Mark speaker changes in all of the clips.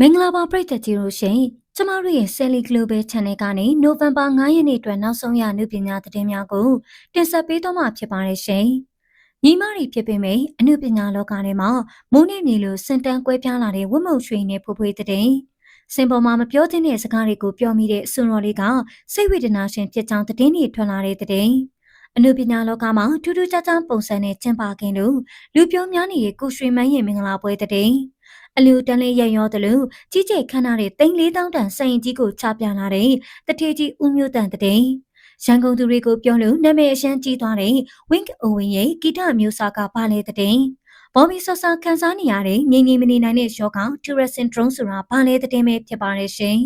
Speaker 1: မင်္ဂလာပါပရိသတ်ကြီးတို့ရှင်ကျမတို့ရဲ့ Sally Global Channel ကနေ November 9ရက်နေ့အတွက်နောက်ဆုံးရနုပညာသတင်းများကိုတင်ဆက်ပေးသွားမှာဖြစ်ပါတယ်ရှင်။ညီမတွေဖြစ်ပေမယ့်အနုပညာလောကထဲမှာမိုးနဲ့မြေလိုစင်တန်းကွဲပြားလာတဲ့ဝတ်မုံရွှေနဲ့ဖွဖွေးတဲ့စင်ပေါ်မှာမပြောသင့်တဲ့စကားတွေကိုပြောမိတဲ့အစွန်တော်လေးကစိတ်ဝေဒနာရှင်ဖြစ်ကြောင်းသတင်းတွေထွက်လာတဲ့တဲ့အနုပညာလောကမှာထူးထူးခြားခြားပုံစံနဲ့ကျင်းပခင်လို့လူပြောများနေတဲ့ကိုရွှေမန်းရဲ့မင်္ဂလာပွဲတဲ့ အလူတန်းလေးရရောသလိုကြီးကျယ်ခမ်းနားတဲ့တိမ်လေးတောင်းတန်ဆိုင်ရင်ကြီးကိုချပြလာတဲ့တထေကြီးဦးမျိုးတန်တဲ့ရန်ကုန်သူတွေကိုပြောလို့နာမည်အရှမ်းကြီးသွားတဲ့ Wink Owen ရဲ့ဂီတမျိုးစားကပါလေတဲ့ဘော်ဘီဆော့ဆာခန်းစားနေရတဲ့ငြိမ်ငြိမ်မနေနိုင်တဲ့ယောဂ Tourette Syndrome ဆိုတာဘာလဲတဲ့ပဲဖြစ်ပါရဲ့ရှင်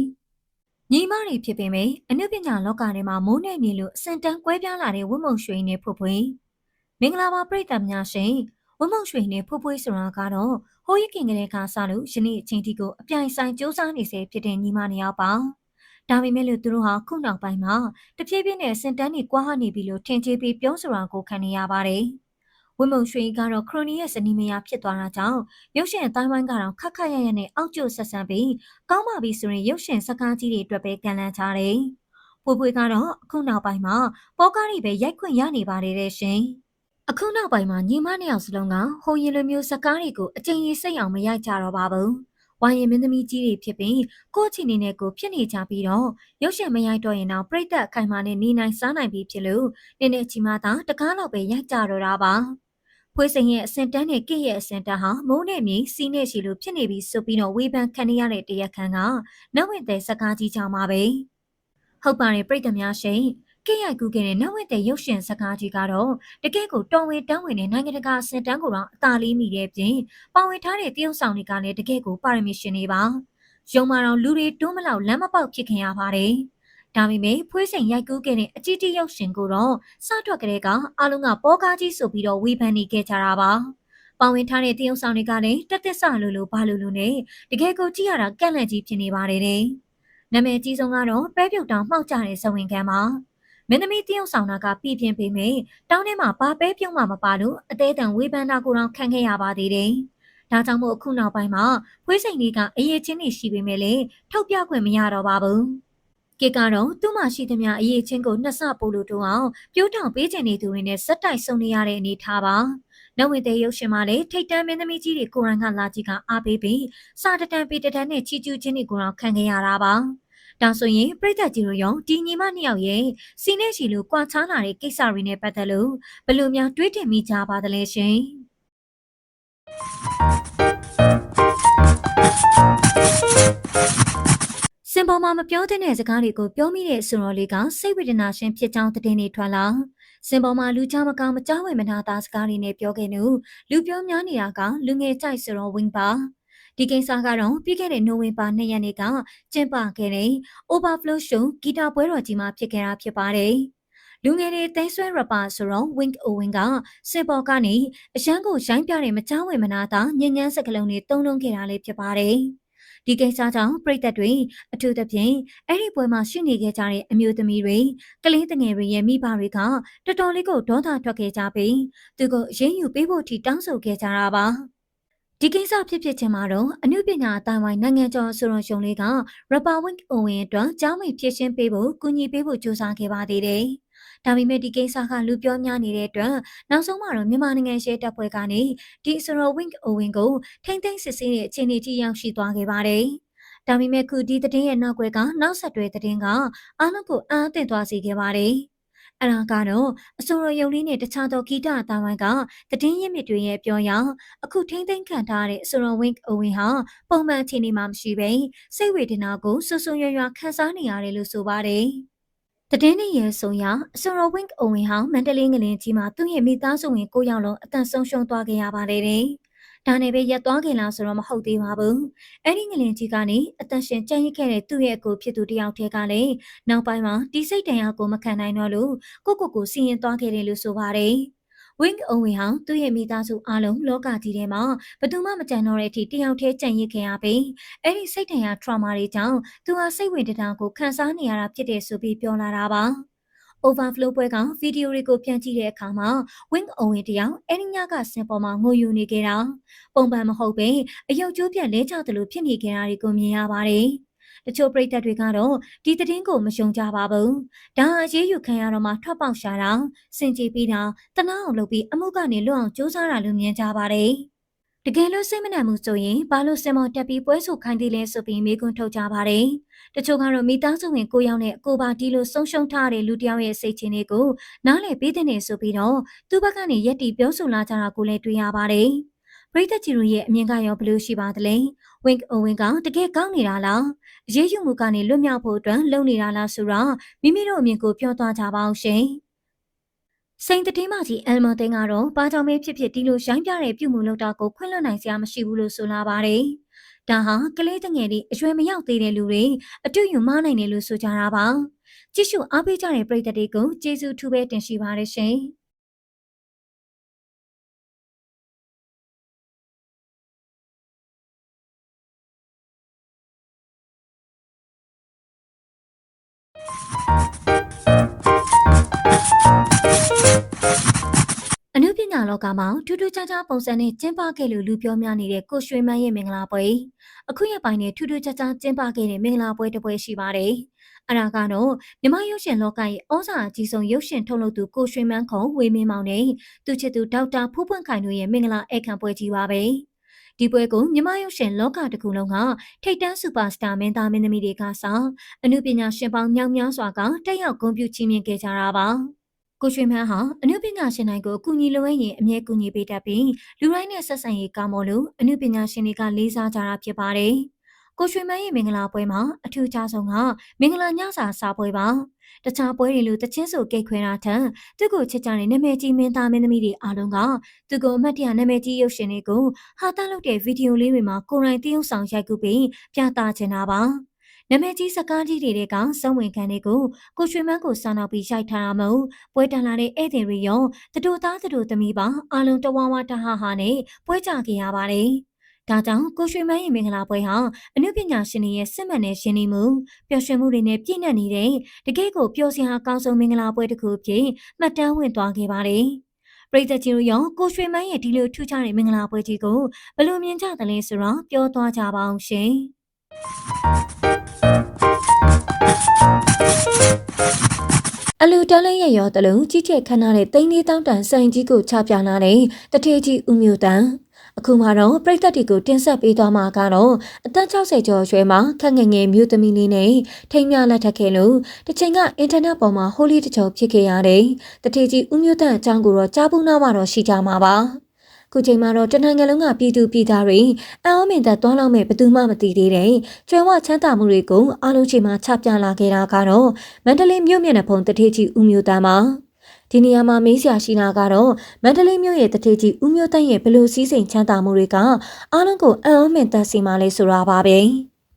Speaker 1: ညီမတွေဖြစ်ပေမယ့်အနုပညာလောကထဲမှာမိုးနဲ့မြေလိုအစင်တန်းကွဲပြားလာတဲ့ဝတ်မုံရွှေနဲ့ဖွဖွေမင်္ဂလာပါပရိသတ်များရှင်ဝမုံရွှေနဲ့ဖိုးဖွေးဆိုတာကတော့ ဟိုးရခင်ကလေးကစလို့ယနေ့အချိန်ထိကိုအပြိုင်ဆိုင်စူးစမ်းနေစေဖြစ်တဲ့ညီမနှစ်ယောက်ပါဒါပေမဲ့လို့သူတို့ဟာခုနောက်ပိုင်းမှာတဖြည်းဖြည်းနဲ့စင်တန်းနေကွာဟနေပြီလို့ထင်ကြေးပြီးပြောဆိုတာကိုခံနေရပါတယ်ဝမုံရွှေကတော့ခရိုနီရဲ့ဇနီးမယားဖြစ်သွားတာကြောင့်ရုပ်ရှင်အတိုင်းဝိုင်းကတော့ခက်ခက်ရရနဲ့အောက်ကျဆက်ဆံပြီးကောင်းပါပြီဆိုရင်ရုပ်ရှင်စကားကြီးတွေအတွက်ပဲကန်လန်းချတယ်။ဖိုးဖွေးကတော့အခုနောက်ပိုင်းမှာပေါ်ကားတွေပဲရိုက်ခွင့်ရနေပါတယ်တဲ့ရှင်။ အခုနောက်ပိုင်းမှာညီမနှစ်ယောက်စလုံးကဟိုရင်လိုမျိုးစကားတွေကိုအကျဉ်းကြီးစိတ်အောင်မရိုက်ကြတော့ပါဘူး။ဝိုင်းရင်မင်းသမီးကြီးတွေဖြစ်ပြီးကိုယ့်ချီနေနဲ့ကိုဖြစ်နေကြပြီးတော့ရုပ်ရှင်မရိုက်တော့ရင်တော့ပြိသက်အခိုင်မာနဲ့နေနိုင်စားနိုင်ပြီဖြစ်လို့နင်းနဲ့ချီမသာတကားတော့ပဲရိုက်ကြတော့တာပါ။ဖွေးစိန်ရဲ့အစင်တန်းနဲ့ကိရဲ့အစင်တန်းဟာမိုးနဲ့မြေစီးနဲ့ချီလို့ဖြစ်နေပြီဆိုပြီးတော့ဝေဖန်ခံရတဲ့တရက်ခန်းကနဝင့်တဲ့စကားကြီးကြောင်ပါပဲ။ဟုတ်ပါတယ်ပြိသက်များရှင် ကဲရိုက်ကူးခဲ့တဲ့နဝက်တဲ့ရုပ်ရှင်စကားကြီးကတော့တကယ့်ကိုတော်ဝေတန်းဝင်တဲ့နိုင်ငံတကာစင်တန်းကိုတော့အသာလေးမိတဲ့ပြင်ပါဝင်ထားတဲ့တရုတ်ဆောင်တွေကလည်းတကယ့်ကိုပါရမီရှင်တွေပါရုံမာတော်လူတွေတွန်းမလောက်လမ်းမပေါက်ဖြစ်ခင်ရပါတယ်ဒါပေမဲ့ဖွေးစိန်ရိုက်ကူးခဲ့တဲ့အကြီးကြီးရုပ်ရှင်ကိုတော့စထွက်ကလေးကအလုံးကပေါ်ကားကြီးဆိုပြီးတော့ဝေဖန်နေခဲ့ကြတာပါပါဝင်ထားတဲ့တရုတ်ဆောင်တွေကလည်းတက်တက်ဆလို့လို့ဘာလို့လို့နဲ့တကယ်ကိုကြည့်ရတာကန့်လန့်ကြီးဖြစ်နေပါတယ်တဲ့နာမည်ကြီးဆုံးကတော့ပဲပြုတ်တောင်မှောက်ကြတဲ့ဇဝင်ခံပါ မင်းသမီးတယောက်ဆောင်တာကပြပြင်းပေမဲ့တောင်းထဲမှာပါပဲပြုံးမှမပါလို့အသေးတန်ဝေဖန်တာကိုတော့ခံခဲ့ရပါသေးတယ်။ဒါကြောင့်မို့အခုနောက်ပိုင်းမှာဖွေးစိန်လေးကအရေးချင်းနေရှိပေမဲ့လည်းထုတ်ပြခွင့်မရတော့ပါဘူး။ကေကတော့သူ့မှာရှိသမျှအရေးချင်းကိုနှစ်ဆပို့လို့တော့အောင်ပြိုးထောင်ပေးခြင်းနေသူတွေနဲ့စက်တိုက်ဆုံနေရတဲ့အနေထားပါ။နဝင်းတဲ့ရုပ်ရှင်မှာလည်းထိတ်တန်းမင်းသမီးကြီးတွေကိုရန်ကလာကြီးကအားပေးပြီးစာတတန်ပေတတန်နဲ့ချီကျူးခြင်းတွေကိုတော့ခံခဲ့ရတာပါ။ ဒါဆိုရင်ပြိတ္တကြီးတို့ရောဒီညီမနှစ်ယောက်ရဲ့စီနဲ့ရှီလိုကွာခြားလာတဲ့ကိစ္စတွေနဲ့ပတ်သက်လို့ဘယ်လိုများတွေးထင်မိကြပါသလဲရှင်စင်ပေါ်မှာမပြောတဲ့စကားတွေကိုပြောမိတဲ့ဆိုတော်လေးကစိတ်ဝေဒနာရှင်ဖြစ်ကြောင်းသတင်းတွေထွက်လာစင်ပေါ်မှာလူချမကောင်မကြောက်ဝဲမနာသားစကားတွေနဲ့ပြောခဲ့နုလူပြောများနေတာကလူငယ်ကြိုက်ဆိုတော့ဝင်းပါ ဒီကိစ္စကတော့ပြီးခဲ့တဲ့နိုဝင်ဘာ2ရက်နေ့ကကျင်းပခဲ့တဲ့ Overflow Show ဂီတပွဲတော်ကြီးမှာဖြစ်ခဲ့တာဖြစ်ပါတယ်။လူငယ်တွေသိမ်းဆွဲရပါဆိုတော့ Wink Owen ကစစ်ပေါ်ကနေအရန်ကိုရိုင်းပြတဲ့မချောင်းဝင်မနာတာညဉ့်ညမ်းစကလုံးတွေတုံးလုံးခဲ့တာလေးဖြစ်ပါတယ်။ဒီကိစ္စကြောင့်ပြည်သက်တွေအထူးသဖြင့်အဲ့ဒီပွဲမှာရှိနေခဲ့ကြတဲ့အမျိုးသမီးတွေကလေးတငယ်တွေရဲ့မိဘတွေကတော်တော်လေးကိုဒေါသထွက်ခဲ့ကြပြီးသူကိုအရေးယူပေးဖို့ထိတောင်းဆိုခဲ့ကြတာပါ။ ဒီကိစ္စဖြစ်ဖြစ်ချင်းမှာတော့အနုပညာအတိုင်းဝိုင်းနိုင်ငံကျော်ဆိုရုံရှုံလေးက Republic Owen အတွက်ကြောင်းမိဖြစ်ရှင်းပေးဖို့ကူညီပေးဖို့ကြိုးစားခဲ့ပါသေးတယ်။ဒါပေမဲ့ဒီကိစ္စကလူပြောများနေတဲ့အတွက်နောက်ဆုံးမှာတော့မြန်မာနိုင်ငံရှေ့တပ်ဖွဲ့ကနေဒီဆိုရုံ Wink Owen ကိုထိမ့်သိမ်းစစ်ဆေးတဲ့အခြေအနေကြီးရောက်ရှိသွားခဲ့ပါတယ်။ဒါပေမဲ့ခုဒီသတင်းရဲ့နောက်ွယ်ကနောက်ဆက်တွဲသတင်းကအားလုံးကိုအားအသင့်သွားစေခဲ့ပါတယ်။ အဲ့ဒါကတော့အစိုးရယုံလေးနဲ့တခြားသောဂီတအတိုင်းဝိုင်းကတည်င်းရစ်မြစ်တွေရဲ့ပြောရအခုထိမ့်သိမ်းခံထားတဲ့အစိုးရဝင်းအဝင်းဟာပုံမှန်အခြေအနေမှာမရှိဘဲစိတ်ဝေဒနာကိုဆူဆူရွရွခံစားနေရတယ်လို့ဆိုပါတယ်။တည်င်းရဲ့ဆိုရအစိုးရဝင်းအဝင်းဟာမန္တလေးငလင်ကြီးမှာသူ့ရဲ့မိသားစုဝင်၉ယောက်လုံးအသက်ဆုံးရှုံးသွားခဲ့ရပါတယ်တဲ့။ ဒါနဲ့ပဲရက်သွားခင်လားဆိုတော့မဟုတ်သေးပါဘူးအဲ့ဒီငလင်ကြီးကနေအသက်ရှင်ကြံ့ရစ်ခဲ့တဲ့သူ့ရဲ့အကိုဖြစ်သူတယောက်တည်းကလည်းနောက်ပိုင်းမှာဒီစိတ်တန်ရာကိုမခံနိုင်တော့လို့ကိုကိုကိုစီရင်သွားခဲ့တယ်လို့ဆိုပါတယ်ဝင်းအုံဝင်ဟာသူ့ရဲ့မိသားစုအားလုံးလောကကြီးထဲမှာဘယ်သူမှမကြံတော့တဲ့အထိတယောက်တည်းကြံ့ရစ်ခဲ့ရပြီးအဲ့ဒီစိတ်ထင်ရ trauma တွေကြောင့်သူဟာစိတ်ဝင်တတာကိုခံစားနေရတာဖြစ်တယ်ဆိုပြီးပြောလာတာပါ။ overflow ပွဲကဗီဒီယိုတွေကိုပြန်ကြည့်တဲ့အခါမှာ wing owen တယောက်အဲ့ဒီညကစင်ပေါ်မှာငိုယူနေခဲ့တာပုံပန်မဟုတ်ပဲအယုတ်ကျိုးပြက်လဲကျသလိုဖြစ်နေခဲ့တာတွေကိုမြင်ရပါတယ်တချို့ပရိသတ်တွေကတော့ဒီသတင်းကိုမယုံကြပါဘူး။ဒါအရေးယူခံရတော့မှထွက်ပေါက်ရှာတာ၊စင်ကြေပြီးတာတနာအောင်လုပ်ပြီးအမှုကနေလွတ်အောင်စူးစမ်းတာလို့မြင်ကြပါတယ်။ တကယ်လို့စိတ်မနှံမှုဆိုရင်ဘာလို့စင်မော်တက်ပြီးပွဲဆိုခိုင်းသေးလဲဆိုပြီးမေးခွန်းထုတ်ကြပါတယ်။တချို့ကတော့မိသားစုဝင်ကိုယောက်နဲ့ကိုပါတီလို့ဆုံးရှုံးထားတဲ့လူတစ်ယောက်ရဲ့စိတ်ချင်းတွေကိုနားလည်ပေးတဲ့နေဆိုပြီးတော့သူ့ဘက်ကနေရက်တီပြောဆိုလာကြတာကိုလည်းတွေ့ရပါတယ်။ပရိသတ်ကြီးတို့ရဲ့အမြင်ကရောဘယ်လိုရှိပါသလဲ။ Wink Owen ကတကယ်ကောင်းနေတာလား။အရေးယူမှုကနေလွတ်မြောက်ဖို့အတွက်လုပ်နေတာလားဆိုတော့မိမိတို့အမြင်ကိုပြောသွားကြပါအောင်ရှင်။ စိန်တတိမကြီးအယ်မသိန်းကတော့ဘာကြောင့်ပဲဖြစ်ဖြစ်ဒီလိုရိုင်းပြတဲ့ပြုမှုလုပ်တာကိုခွင့်လွှတ်နိုင်စရာမရှိဘူးလို့ဆိုလာပါတယ်။ဒါဟာကလေးတငယ်တွေအရွယ်မရောက်သေးတဲ့လူတွေအတူယူမနိုင်တယ်လို့ဆိုကြတာပါ။ကြည့်ရှုအားပေးကြတဲ့ပရိသတ်တွေကိုကျေးဇူးထူးပဲတင်ရှိပါတယ်ရှင်။ ညာလောကမှာထူးထူးခြားခြားပုံစံနဲ့ကျင်းပခဲ့လို့လူပြောများနေတဲ့ကိုရွှေမန်းရဲ့မင်္ဂလာပွဲအခုရက်ပိုင်းနဲ့ထူးထူးခြားခြားကျင်းပခဲ့တဲ့မင်္ဂလာပွဲတစ်ပွဲရှိပါတယ်။အဲဒါကတော့မြမရုပ်ရှင်လောကရဲ့ဩဇာအကြီးဆုံးရုပ်ရှင်ထုတ်လုပ်သူကိုရွှေမန်းခုံဝေမင်းမောင်နဲ့သူချစ်သူဒေါက်တာဖူးပွင့်ခိုင်တို့ရဲ့မင်္ဂလာဧကန်ပွဲကြီးပါပဲ။ဒီပွဲကိုမြမရုပ်ရှင်လောကတစ်ခုလုံးကထိတ်တန်းစူပါစတာမင်းသားမင်းသမီးတွေကစားအနုပညာရှင်ပေါင်းမြောက်များစွာကတက်ရောက်ဂုဏ်ပြုချီးမြှင့်ခဲ့ကြတာပါ။ ကိုရွှေမန်းဟာအနုပညာရှင်တိုင်းကိုအကူအညီလိုအပ်ရင်အမြဲကူညီပေးတတ်ပြီးလူတိုင်းနဲ့ဆက်ဆံရေးကောင်းမလို့အနုပညာရှင်တွေကလေးစားကြတာဖြစ်ပါတယ်။ကိုရွှေမန်းရဲ့မင်္ဂလာပွဲမှာအထူးခြားဆုံးကမင်္ဂလာညစာစားပွဲပါ။တခြားပွဲတွေလိုတချင်းဆိုကိတ်ခွဲတာထက်သူ့ကိုချစ်ကြတဲ့နာမည်ကြီးမင်းသားမင်းသမီးတွေအားလုံးကသူ့ကိုအမှတ်တရနာမည်ကြီးရုပ်ရှင်တွေကိုဟာတာလုပ်တဲ့ဗီဒီယိုလေးတွေမှာကိုယ်တိုင်တရုပ်ဆောင်ရိုက်ကူးပြီးပြသချင်တာပါ။ နာမည်ကြီးစကားကြီးတွေကစုံဝင်ခံတွေကိုကိုရွှေမန်းကိုစာနောက်ပြီးရိုက်ထားတာမဟုတ်ပွဲတန်လာတဲ့ဧည့်သည်တွေရောတတူသားတတူသမီးပါအလုံးတဝါဝါတဟဟာနဲ့ပွဲကြခဲ့ရပါတယ်။ဒါကြောင့်ကိုရွှေမန်းရဲ့မင်္ဂလာပွဲဟာအနုပညာရှင်တွေရဲ့စစ်မှန်တဲ့ရှင်နေမှုပျော်ရွှင်မှုတွေနဲ့ပြည့်နှက်နေတဲ့တကယ့်ကိုပျော်စရာအကောင်းဆုံးမင်္ဂလာပွဲတစ်ခုဖြစ်မှတ်တမ်းဝင်သွားခဲ့ပါတယ်။ပရိသတ်ကြီးတို့ရောကိုရွှေမန်းရဲ့ဒီလိုထူးခြားတဲ့မင်္ဂလာပွဲကြီးကိုဘယ်လိုမြင်ကြသလဲဆိုတော့ပြောသွားကြပါအောင်ရှင် အလူတန်းလေးရရောတလုံးကြီးကျယ်ခမ်းနားတဲ့တိန်းလေးတောင်းတန်ဆိုင်ကြီးကိုချပြလာတဲ့တထေးကြီးဦးမျိုးတန်အခုမှတော့ပြိသက်တီကိုတင်ဆက်ပေးသွားမှာကတော့အသက်60ကျော်ရွယ်မှာခက်ငယ်ငယ်မျိုးသမီးလေးနဲ့ထိမ်းမြလက်ထက်ခဲ့လို့တစ်ချိန်ကအင်တာနက်ပေါ်မှာဟိုလီတချို့ဖြစ်ခဲ့ရတယ်တထေးကြီးဦးမျိုးတန်အကြောင်းကိုတော့ကြားဘူးနားမှာတော့ရှိကြမှာပါ ခုချိန်မှာတော့တနင်္ဂနွေလုံးကပြည်သူပြည်သားတွေအံ့ဩမင်သက်သွားလောက်မဲ့ဘယ်သူမှမသိသေးတဲ့ကျွဲဝချမ်းသာမှုတွေကိုအားလုံးချိန်မှာချပြလာခဲ့တာကတော့မန္တလေးမြို့မျက်နှာဖုံတထေးကြီးဦးမျိုးတန်းပါဒီနေရာမှာမေးစရာရှိတာကတော့မန္တလေးမြို့ရဲ့တထေးကြီးဦးမျိုးတန်းရဲ့ဘလို့စည်းစိမ်ချမ်းသာမှုတွေကအားလုံးကိုအံ့ဩမင်သက်စီမှလဲဆိုတာပါပဲ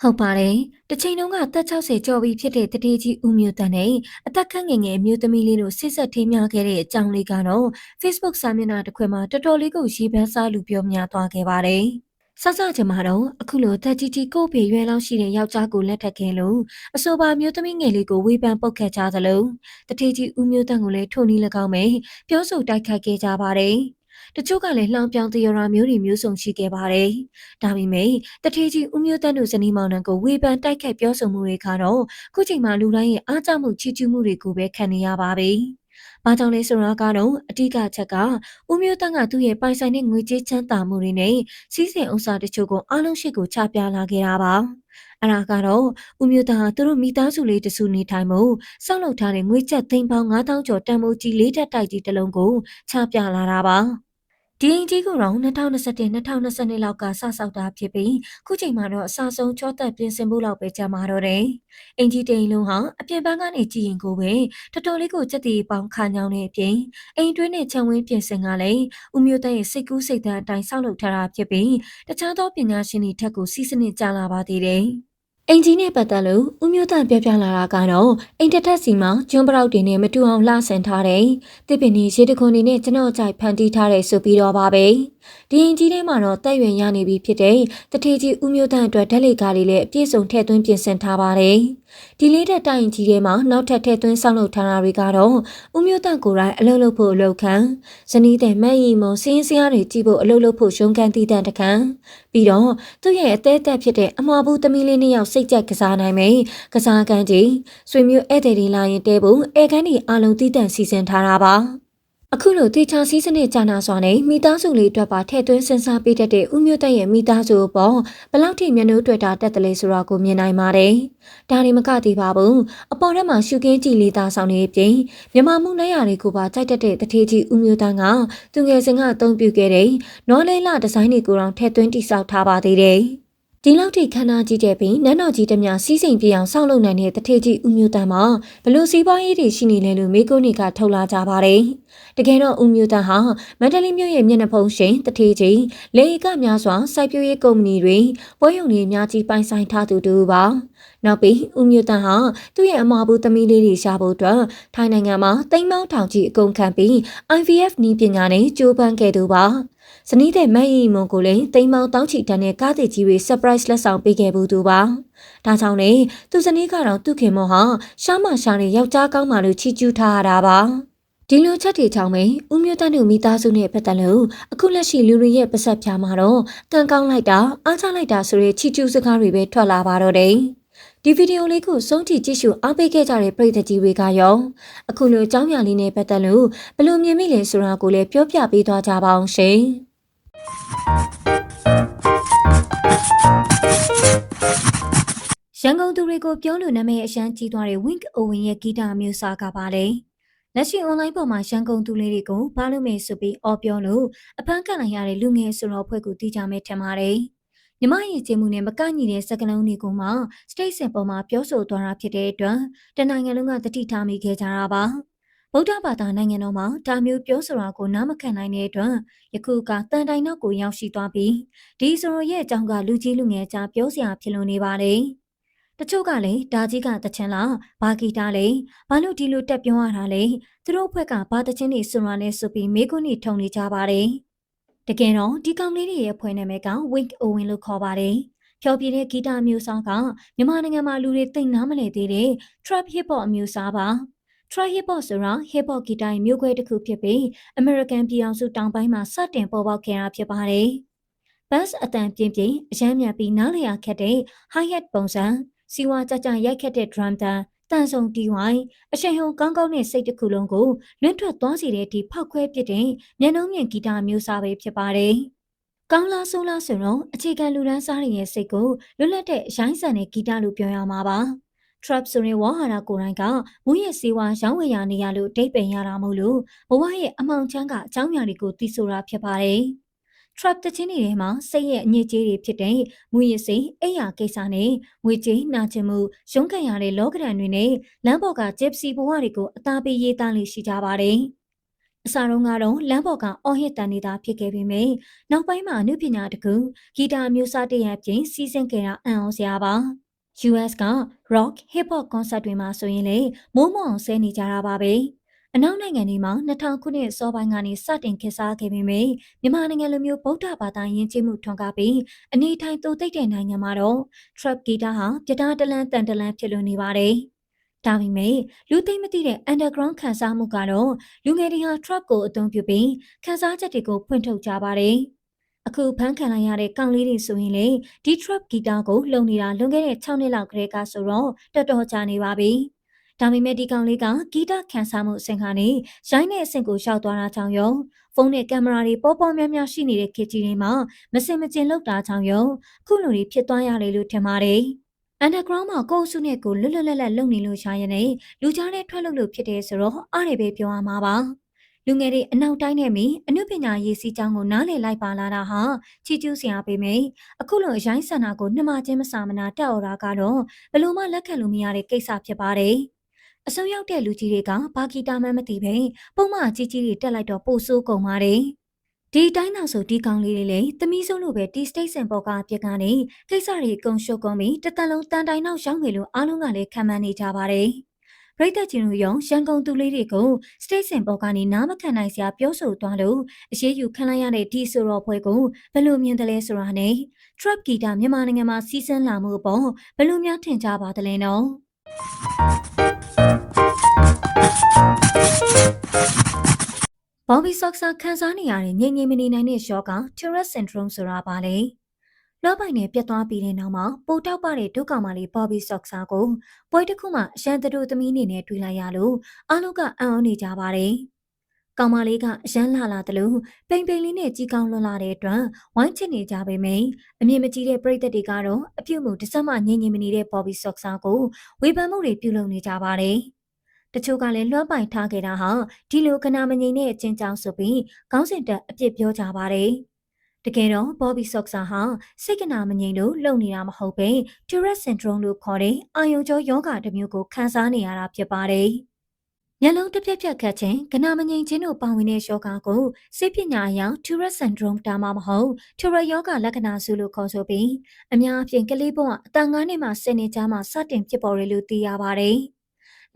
Speaker 1: ဟုတ်ပါတယ် တစ်ချိန်လုံးကတက်60ကျော်ပြီဖြစ်တဲ့တတိကြီးဦးမျိုးတန်နဲ့အသက်ခန့်ငယ်ငယ်မျိုးသမီးလေးတို့ဆစ်ဆက်ထိမ်းမြခဲ့တဲ့အကြောင်းလေးကတော့ Facebook စာမျက်နှာတစ်ခွဲမှာတော်တော်လေးကိုရေးပန်းစားလူပြောများသွားခဲ့ပါတယ်။ဆဆချင်မှာတော့အခုလိုတက်ကြီးကြီးကို့ဖေရွယ်လောက်ရှိတဲ့ယောက်ျားကိုလက်ထပ်ခဲ့လို့အဆိုပါမျိုးသမီးငယ်လေးကိုဝေဖန်ပုတ်ခတ်ကြသလိုတတိကြီးဦးမျိုးတန်ကိုလည်းထိုနည်း၎င်းပဲပြောဆိုတိုက်ခိုက်ခဲ့ကြပါတယ်။ တချို့ကလည်းလှောင်ပြောင်တရရာမျိုးတွေမျိုးစုံရှိခဲ့ပါတယ်။ဒါပေမဲ့တထေးကြီးဦးမျိုးတန်းတို့ဇနီးမောင်နှံကိုဝေဖန်တိုက်ခိုက်ပြောဆိုမှုတွေကတော့ခုချိန်မှာလူတိုင်းရဲ့အားကျမှုချီးကျူးမှုတွေကိုပဲခံနေရပါပြီ။ဘာကြောင့်လဲဆိုတော့ကတော့အတိကချက်ကဦးမျိုးတန်းကသူ့ရဲ့ပိုင်ဆိုင်တဲ့ငွေကြေးချမ်းသာမှုတွေနဲ့စီးစိမ်ဥစ္စာတချို့ကိုအားလုံးရှိကိုချပြလာခဲ့တာပါ။အရာကတော့ဦးမျိုးသားသူတို့မိသားစုလေးတစုနေထိုင်မှုစောက်လုပ်ထားတဲ့ငွေကျပ်သိန်းပေါင်း9000ကျော်တန်ဖိုးကြီးလေးတက်တိုက်ကြီးတစ်လုံးကိုချပြလာတာပါ။ ဒီအိမ်ကြီးကိုတော့2021-2022လောက်ကစဆောက်တာဖြစ်ပြီးခုချိန်မှာတော့အစဆုံးချောသက်ပြင်ဆင်ဖို့လောက်ပဲကြာမှာတော့တယ်။အိမ်ကြီးတိမ်လုံးဟာအပြင်ပန်းကနေကြည့်ရင်ကိုပဲတော်တော်လေးကိုစက်တီပေါင်းခါညောင်းတဲ့အပြင်အိမ်တွင်းနဲ့ခြံဝင်းပြင်ဆင်ကလည်းဦးမျိုးတဲ့ရဲ့စိတ်ကူးစိတ်ဓာတ်အတိုင်းဆောက်လုပ်ထားတာဖြစ်ပြီးတခြားသောပညာရှင်တွေထက်ကိုစီးစနစ်ကြလာပါသေးတယ်။ အင်ဂျီနဲ့ပတ်သက်လို့ဦးမျိုးသားပြောပြလာတာကတော့အိမ်တထက်စီမှာကျွန်းပရောက်တွေနဲ့မတူအောင်လှဆင်ထားတယ်။တစ်ပင်နေရေတခွန်နေနဲ့ကျွန်တော်ကြိုက်ဖန်တီးထားတယ်ဆိုပြီးတော့ပါပဲ
Speaker 2: ဒီရင်ကြီးထဲမှာတော့တက်ရွယ်ရနေပြီဖြစ်တဲ့တထေကြီးဦးမျိုးတန်းအတွက်ဓာတ်လေကားလေးလည်းအပြည့်စုံထည့်သွင်းပြင်ဆင်ထားပါတယ်။ဒီလေးတဲ့တိုင်ကြီးထဲမှာနောက်ထပ်ထည့်သွင်းဆောက်လုပ်ထားတာတွေကတော့ဦးမျိုးတန်းကိုယ်တိုင်အလုပ်လုပ်ဖို့အလုပ်ခံဇနီးတဲ့မတ်ရီမွန်စင်းစင်းတွေကြည့်ဖို့အလုပ်လုပ်ဖို့ရုံးခန်းတည်တံ့တခန်းပြီးတော့သူ့ရဲ့အသေးသက်ဖြစ်တဲ့အမွာဘူးသမီးလေးနှစ်ယောက်စိတ်ကြက်ကစားနိုင်မယ်ကစားကန်းကြီးဆွေမျိုးဧည့်သည်တွေလာရင်တဲဖို့အဲခန်းဒီအလုံးတည်တံ့စီစဉ်ထားတာပါ။ အခုလိုတေချာစည်းစနစ်ကြာနာစွာနဲ့မိသားစုလေးအတွက်ပါထည့်သွင်းစဉ်းစားပေးတတ်တဲ့ဦးမျိုးတက်ရဲ့မိသားစုအပေါ်ဘယ်လောက်ထိမျက်နှာတွေ့တာတက်တယ်လဲဆိုတာကိုမြင်နိုင်ပါတယ်။ဒါတွေမကသေးပါဘူး။အပေါ်ထဲမှာရှုကင်းကြည့်လေးသားဆောင်နေပြင်မြမမှုလက်ရာတွေကိုပါကြိုက်တတ်တဲ့တထေးကြီးဦးမျိုးတန်းကသူငယ်စဉ်ကအသုံးပြုခဲ့တဲ့နော်လေးလာဒီဇိုင်းတွေကိုတော့ထည့်သွင်းတိစောက်ထားပါသေးတယ်။ဒီလောက်ထိခမ်းနားကြီးတဲ့ပြီးနန်းတော်ကြီးတမစီးစိမ်ပြအောင်ဆောက်လုပ်နိုင်တဲ့တထေကြီးဦးမျိုးတန်းမှာဘလို့စီးပွားရေးတွေရှိနေလဲလို့မေကုန်းတွေကထုတ်လာကြပါတယ်။ တကယ်တော့ဦးမျိုးတန်းဟာမန္တလေးမြို့ရဲ့မျက်နှာဖုံးရှင်တထေကြီးလေကများစွာစိုက်ပျိုးရေးကုမ္ပဏီတွေပွဲရုံတွေအများကြီးပိုင်ဆိုင်ထားသူတူပါ။နောက်ပြီးဦးမျိုးတန်းဟာသူ့ရဲ့အမဘူးသမီးလေးတွေရှာဖို့အတွက်ထိုင်းနိုင်ငံမှာတိမ်မောင်းထောင်ကြီးအကုန်ခံပြီး IVF နည်းပညာနဲ့ကြိုးပမ်းခဲ့သူပါ။ဇနီးတဲ့မတ်ရီမွန်ကိုလည်းတိမ်မောင်တောင်းချီတန်းတဲ့ကားတိတ်ကြီးတွေ surprise လက်ဆောင်ပေးခဲ့ဘူးသူပါ။ဒါကြောင့်လေသူဇနီးကတော့သူ့ခင်မွန်ဟာရှားမရှားနဲ့ယောက်ျားကောင်းမှလို့ချီးကျူးထားရတာပါ။ ဒီလိုချက်တွေကြောင့်ပဲဦးမျိုးတန်းတို့မိသားစုနဲ့ပတ်သက်လို့အခုလက်ရှိလူတွေရဲ့ပါဆက်ဖြာမှာတော့ကံကောင်းလိုက်တာအားချလိုက်တာဆိုတဲ့ချီးကျူးစကားတွေပဲထွက်လာပါတော့တယ်။ဒီဗီဒီယိုလေးကိုစုံကြည့်ကြည့်ရှုအားပေးခဲ့ကြတဲ့ပရိသတ်ကြီးတွေကရောအခုလိုအကြောင်းအရာလေးနဲ့ပတ်သက်လို့ဘယ်လိုမြင်မိလဲဆိုတာကိုလည်းပြောပြပေးသွားကြပါအောင်ရှင်။
Speaker 1: ရန်ကုန်သူတွေကိုပြောလို့နာမည်အရှမ်းကြီးသွားတဲ့ Wink Owen ရဲ့ဂီတအမျိုးအစားကပါလေ လက်ရှိ online ပေါ်မှာရန်ကုန်သူလေးတွေကိုဘာလို့မဲဆိုပြီးအော်ပြောလို့အဖမ်းခံလိုက်ရတဲ့လူငယ်ဆိုတော့ဖွဲ့ကိုတီးကြမယ်ထင်ပါတယ်မြမရဲ့ကျေမှုနဲ့မကန့်ညီတဲ့စကလုံးတွေကိုမှ state စင်ပေါ်မှာပြောဆိုသွားတာဖြစ်တဲ့အတွက်တနိုင်ငံလုံးကတတိထားမိခဲ့ကြတာပါဗုဒ္ဓဘာသာနိုင်ငံတော်မှာဒါမျိုးပြောဆိုတာကိုနားမခံနိုင်တဲ့အတွက်ယခုကတန်တိုင်နောက်ကိုရောက်ရှိသွားပြီးဒီဆိုရဲ့အကြောင်းကလူကြီးလူငယ်ကြားပြောစရာဖြစ်လို့နေပါတယ်။ တချို့ကလည်းဒါကြီးကတချင်လားဘာဂီတာလဲဘာလို့ဒီလိုတက်ပြောရတာလဲသူတို့ဘက်ကဘာတချင်နေဆိုတာလဲဆိုပြီးမေကွန်းနေထုံနေကြပါတယ်။တကယ်တော့ဒီကောင်လေးတွေရဲ့ဖွဲ့နာမည်က Wink Owen လို့ခေါ်ပါတယ်။ဖြောပြတဲ့ဂီတမျိုးစားကမြန်မာနိုင်ငံမှာလူတွေသိနားမလည်သေးတဲ့ trap hip hop အမျိုးအစားပါ။ trap hip hop ဆိုတာ hip hop ဂီတရဲ့မျိုးကွဲတစ်ခုဖြစ်ပြီး American ပြည်အောင်စုတောင်ပိုင်းမှာစတင်ပေါ်ပေါက်ခဲ့တာဖြစ်ပါတယ်။ bass အတန်ပြင်းပြင်းအရမ်းမြန်ပြီးနားလည်ရခက်တဲ့ hi-hat ပုံစံ စီဝါကြကြရိုက်ခက်တဲ့ drum တန်တန်ဆုံတီဝိုင်းအရှိန်ဟုန်ကောင်းကောင်းနဲ့စိတ်တစ်ခုလုံးကိုလွင့်ထွက်သွားစေတဲ့အထိဖောက်ခွဲပစ်တဲ့မျက်နှုံးမြင်ဂီတမျိုးစားပဲဖြစ်ပါတယ်။ကောင်းလားဆိုးလားဆိုတော့အခြေခံလူဒန်းစားတွေရဲ့စိတ်ကိုလွတ်လပ်တဲ့ရိုင်းဆန်တဲ့ဂီတလို့ပြောရမှာပါ။ trap ဆိုရင်ဝါဟာရကိုယ်တိုင်ကမူရဲ့စေဝါရောင်းဝယ်ရနေရလို့ဒိတ်ပင်ရတာမို့လို့ဘဝရဲ့အမှောင်ချမ်းကအကြောင်းအရာတွေကိုသိဆိုတာဖြစ်ပါတယ်။ trap တချင်းတွေထဲမှာစိတ်ရဲ့အညစ်အကြေးတွေဖြစ်တဲ့မူရစိအိယာကိစ္စနဲ့ငွေကြေးနာကျင်မှုရုန်းကန်ရတဲ့လောကဒဏ်တွေနဲ့လမ်းပေါ်ကဂျက်စီဘဝတွေကိုအသားပေးရေးသားလေးရှိကြပါတယ်။အစတုန်းကတော့လမ်းပေါ်ကအော်ဟစ်တန်နေတာဖြစ်ခဲ့ပေမယ့်နောက်ပိုင်းမှာအနုပညာတကူဂီတာမျိုးစားတရပြင်စီစဉ်ခဲ့တာအံ့ဩစရာပါ။ US က rock hip hop concert တွေမှာဆိုရင်လေမိုးမောင်ဆဲနေကြတာပါပဲ။ အနောက်နိုင်ငံတွေမှာ2000ခုနှစ်စောပိုင်းကနေစတင်ခေတ်စားခဲ့ပေမယ့်မြန်မာနိုင်ငံလိုမျိုးဗုဒ္ဓဘာသာယဉ်ကျေးမှုထွန်းကားပြီးအနေထိုင်တိုးတိတ်တဲ့နိုင်ငံမှာတော့ trap ဂီတဟာပြတားတလန်းတန်တလန်းဖြစ်လို့နေပါတယ်။ဒါပေမဲ့လူသိမသိတဲ့ underground ခန်းစားမှုကတော့လူငယ်တွေဟာ trap ကိုအသုံးပြုပြီးခန်းစားချက်တွေကိုဖွင့်ထုတ်ကြပါတယ်။အခုဖမ်းခံလိုက်ရတဲ့ကောင်လေးတွေဆိုရင်လေဒီ trap ဂီတကိုလုံနေတာလွန်ခဲ့တဲ့6နှစ်လောက်ကတည်းကဆိုတော့တော်တော်ကြာနေပါပြီ။ ဒါပေမဲ့ဒီကောင်လေးကဂီတခန်းစားမှုအဆင့်ကနေရိုင်းတဲ့အဆင့်ကိုရောက်သွားတာကြောင့်ရောဖုန်းနဲ့ကင်မရာတွေပေါ်ပေါ်များများရှိနေတဲ့ခေတ်ကြီးတွေမှာမစင်မကျင်လောက်တာကြောင့်ရောခုလိုတွေဖြစ်သွားရတယ်လို့ထင်ပါတယ်။ underground မှာကိုယ်စုနဲ့ကိုလွတ်လွတ်လပ်လပ်လုပ်နေလို့ရှာရတဲ့လူကြားနဲ့ထွက်လို့လို့ဖြစ်တယ်ဆိုတော့အားတွေပဲပြောရမှာပါ။လူငယ်တွေအနောက်တိုင်းနဲ့မီအနုပညာရေးစီးကြောင်းကိုနားလည်လိုက်ပါလာတာဟာချီကျူးစရာပေမယ့်အခုလိုအရိုင်းဆန္ဒကိုနှမချင်းမစာမနာတက်အော်တာကတော့ဘယ်လိုမှလက်ခံလို့မရတဲ့ကိစ္စဖြစ်ပါတယ်။ အစုံရောက်တဲ့လူကြီးတွေကဘာဂီတာမှမသိပဲပုံမှန်ကြီးကြီးတွေတက်လိုက်တော့ပိုဆိုးကုန်ပါတယ်။ဒီတိုင်းသာဆိုဒီကောင်လေးလေးလေသမီးဆုံးလို့ပဲဒီ state စင်ပေါ်ကအပြစ်ကနေကိစ္စတွေအကုန်ရှုပ်ကုန်ပြီးတသက်လုံးတန်တိုင်နောက်ရောက်နေလို့အားလုံးကလည်းခံမှန်းနေကြပါတယ်။ပရိသတ်ကြီးတို့ရောရန်ကုန်သူလေးတွေကိုစတိတ်စင်ပေါ်ကနေနားမခံနိုင်စရာပြောဆိုသွားလို့အရေးယူခံလိုက်ရတဲ့ဒီဆိုတော်ဖွဲ့ကိုဘယ်လိုမြင်တယ်လဲဆိုတာနဲ့ trap ဂီတာမြန်မာနိုင်ငံမှာစီးဆင်းလာမှုအပေါ်ဘယ်လိုများထင်ကြပါသလဲနော် ဘော်ဘီဆော့ကဆာခံစားနေရတဲ့ငြိမ်ငြိမ်မနေနိုင်တဲ့ရှော့က Tourette syndrome ဆိုတာပါလေ။လောပိုင်နဲ့ပြတ်သွားပြီးတဲ့နောက်မှာပိုတောက်ပတဲ့ဒုက္ခမလေးဘော်ဘီဆော့ကဆာကိုပွဲတစ်ခုမှအရန်တတို့သမီးအနေနဲ့တွေ့လိုက်ရလို့အားလုံးကအံ့ဩနေကြပါတယ်။ကောင်မလေးကအရန်လာလာတယ်လို့ပိန်ပိန်လေးနဲ့ကြီးကောင်းလွန်လာတဲ့အတွက်ဝိုင်းချစ်နေကြပေမယ့်အမြင်မကြီးတဲ့ပရိသတ်တွေကတော့အပြုတ်မှုတစ်စက်မှငြိမ်ငြိမ်မနေတဲ့ဘော်ဘီဆော့ကဆာကိုဝေဖန်မှုတွေပြုလုပ်နေကြပါတယ်။ တချို့ကလည်းလွှမ်းပိုင်ထားခဲ့တာဟာဒီလိုကနာမငိမ့်တဲ့အချင်းကြောင့်ဆိုပြီးခေါင်းစဉ်တက်အပြစ်ပြောကြပါတယ်။တကယ်တော့ Bobby Soxer ဟာစိတ်ကနာမငြိမ်လို့လုံနေတာမဟုတ်ပဲ Tourette syndrome လို့ခေါ်တဲ့အာယုံကြောယောဂတစ်မျိုးကိုခံစားနေရတာဖြစ်ပါတယ်။မျက်လုံးတစ်ပြက်ပြက်ခတ်ခြင်းကနာမငြိမ်ခြင်းတို့ပါဝင်တဲ့ယောဂကိုစိတ်ပညာအရ Tourette syndrome တာမှမဟုတ် Tourette ယောဂလက္ခဏာစုလို့ခေါ်ဆိုပြီးအများအပြားကလေးဘဝအတန်ငါးနှစ်မှ10နှစ်ကြားမှာစတင်ဖြစ်ပေါ်ရလို့သိရပါတယ်။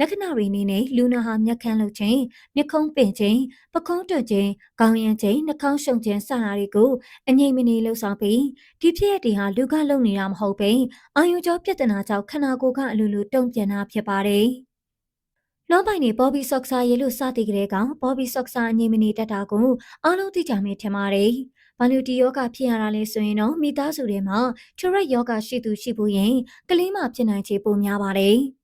Speaker 1: လက္ခဏာတွေအနေနဲ့လူနာဟာမျက်ခမ်းလုပ်ခြင်း၊မျက်ခုံးပင်ခြင်း၊ပခုံးတွက်ခြင်း၊ခေါင်းရမ်းခြင်း၊နှာခေါင်းရှုပ်ခြင်းစတာတွေကိုအငြိမ်မနေလှုပ်ဆောင်ပြီးဒီဖြစ်ရတွေဟာလူကလုံနေတာမဟုတ်ပဲအာယုံကြောပြဿနာကြောင့်ခန္ဓာကိုယ်ကအလိုလိုတုံ့ပြန်တာဖြစ်ပါတယ်။လောပိုင်နေဘော်ဘီဆော့ကဆာရေလို့စသည်ကလေးကဘော်ဘီဆော့ကဆာအငြိမ်မနေတတ်တာကိုအားလုံးသိကြမယ်ထင်ပါတယ်။ဘာလို့ဒီယောဂဖြစ်ရတာလဲဆိုရင်တော့မိသားစုတွေမှာထရက်ယောဂရှိသူရှိဖို့ရင်ကလေးမှဖြစ်နိုင်ခြေပိုများပါတယ်။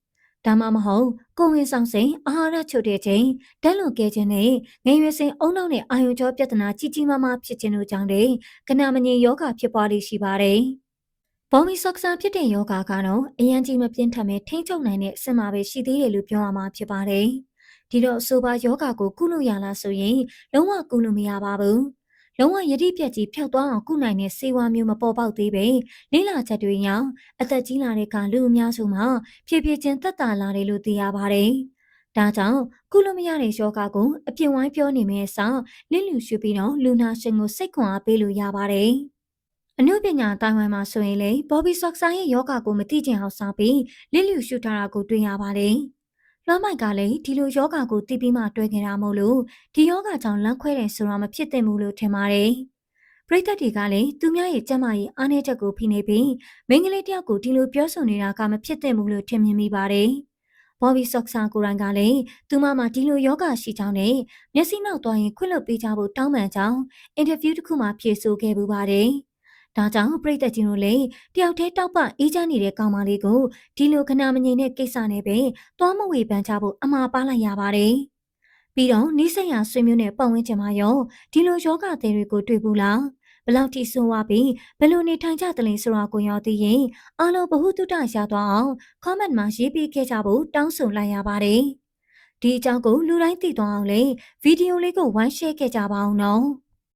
Speaker 1: ဒါမှမဟုတ်ကိုဝင်ဆောင်စိန်အာဟာရချုပ်တဲ့ချိန်ဓာတ်လွန်ကဲခြင်းနဲ့ငယ်ရွယ်စဉ်အုံနောက်နဲ့အာယုံကြောပြဿနာကြီးကြီးမားမားဖြစ်ခြင်းတို့ကြောင့်လေကနာမငြိမ်ယောဂဖြစ်ပွားလိရှိပါတယ်။ဘောမီဆော့ကဆာဖြစ်တဲ့ယောဂကတော့အရန်ကြီးမပြင်းထန်ပဲထိန်းချုပ်နိုင်တဲ့အဆင့်မှာပဲရှိသေးတယ်လို့ပြောရမှာဖြစ်ပါတယ်။ဒီတော့ဆိုပါယောဂကိုကုလို့ရလားဆိုရင်လုံးဝကုလို့မရပါဘူး။ လုံးဝယတိပြက်ကြီးဖျောက်သွားအောင်ကုနိုင်တဲ့စေဝါမျိုးမပေါ်ပေါက်သေးပဲလေးလာချက်တွေကြောင့်အသက်ကြီးလာတဲ့ကလူအများစုမှာဖြည်းဖြည်းချင်းသက်သာလာတယ်လို့သိရပါတယ်။ဒါကြောင့်ကုလို့မရတဲ့ယောဂကိုအပြင်းဝိုင်းပြောနေမယ့်အစားလင်းလူရှုပြီးတော့လူနာရှင်ကိုစိတ်ခွန်အားပေးလို့ရပါတယ်။အနုပညာတိုင်းဝိုင်းမှာဆိုရင်လေဘော်ဘီဆော့ကဆာရဲ့ယောဂကိုမသိချင်အောင်စားပြီးလင်းလူရှုထားတာကိုတွေ့ရပါတယ်။ လွှမ်းမိုက်ကလည်းဒီလိုယောဂကိုသိပြီးမှတွေ့ခဲ့တာမို့လို့ဒီယောဂကြောင့်လန့်ခွဲတယ်ဆိုတာမဖြစ်သင့်ဘူးလို့ထင်ပါတယ်။ပရိသတ်တွေကလည်းသူများရဲ့ကျမရဲ့အားနည်းချက်ကိုဖိနေပြီးမိန်းကလေးတယောက်ကိုဒီလိုပြောဆိုနေတာကမဖြစ်သင့်ဘူးလို့ထင်မြင်မိပါတယ်။ဘော်ဘီဆော့ကဆာကိုရိုင်းကလည်းသူမမှာဒီလိုယောဂရှိကြောင်းနဲ့မျက်စိနောက်သွားရင်ခွင့်လွှတ်ပေးကြဖို့တောင်းပန်ကြောင်းအင်တာဗျူးတစ်ခုမှဖြေဆိုခဲ့ပူပါတယ်။ ဒါကြောင့်ပြိတ္တကြီးတို့လည်းတယောက်တည်းတောက်ပအေးချမ်းနေတဲ့ကောင်မလေးကိုဒီလိုခဏမငြိမ်တဲ့ကိစ္စနဲ့ပဲသွားမဝေပန်းချဖို့အမှားပါလိုက်ရပါတယ်။ပြီးတော့နိစိယာဆွေမျိုးနဲ့ပတ်ဝန်းကျင်မှာရောဒီလိုယောဂသည်တွေကိုတွေ့ဘူးလားဘလောက်ထိဆိုးဝါးပြီးဘယ်လိုနေထိုင်ကြသလဲဆိုတာကိုရောသိရင်အားလုံးဘ ഹു တုတရသွားအောင် comment မှာရေးပေးခဲ့ကြဖို့တောင်းဆိုလိုက်ရပါတယ်။ဒီအကြောင်းကိုလူတိုင်းသိသွားအောင်လေဗီဒီယိုလေးကိုဝိုင်း share ခဲ့ကြပါအောင်နော်။